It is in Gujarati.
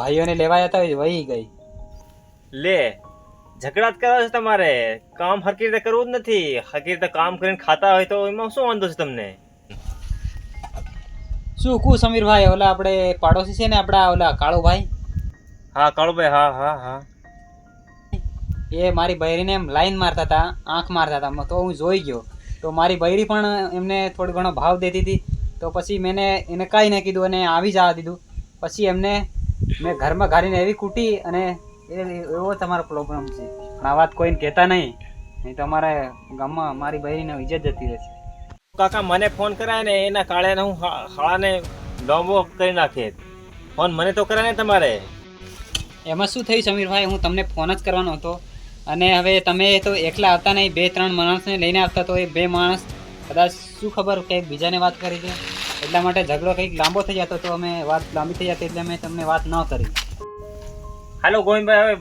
ભાઈઓને લેવા જતા હોય વહી ગઈ. લે ઝઘડા કરવા છે તમારે. કામ હરકી રીતે કરવું જ નથી. હરકી રીતે કામ કરીને ખાતા હોય તો એમાં શું વાંધો છે તમને? શું કુ સમીરભાઈ ઓલા આપણે પાડોશી છે ને આપણા ઓલા કાળુભાઈ? હા કાળુભાઈ હા હા હા. એ મારી બૈરીને એમ લાઈન મારતા હતા આંખ મારતા હતા. તો હું જોઈ ગયો. તો મારી બૈરી પણ એમને થોડો ઘણો ભાવ દેતી હતી. તો પછી મેં એને કાંઈ નહીં કીધું અને આવી જવા દીધું. પછી એમને મેં ઘરમાં ઘારીને એવી કૂટી અને એ એવો તમારો પ્રોબ્લેમ છે. પણ આ વાત કોઈને કહેતા નહીં. નહીં તો અમારે ગામમાં મારી બૈરીને ઇજ્જત જતી રહેશે. કાકા મને ફોન કરાય ને એના કાળે હું હાળાને લોંબો કરી નાખે. ફોન મને તો કરાય ને તમારે? એમાં શું થયું સમીરભાઈ? હું તમને ફોન જ કરવાનો હતો. અને હવે તમે તો એકલા આવતા નહીં. બે ત્રણ માણસને લઈને આવતા તો એ બે માણસ કદાચ શું ખબર કંઈક બીજાને વાત કરી છે. એટલા માટે ઝઘડો કંઈક લાંબો થઈ જતો તો અમે વાત લાંબી થઈ જતી એટલે મેં તમને વાત ન કરી. હાલો ગોવિંદભાઈ, હવે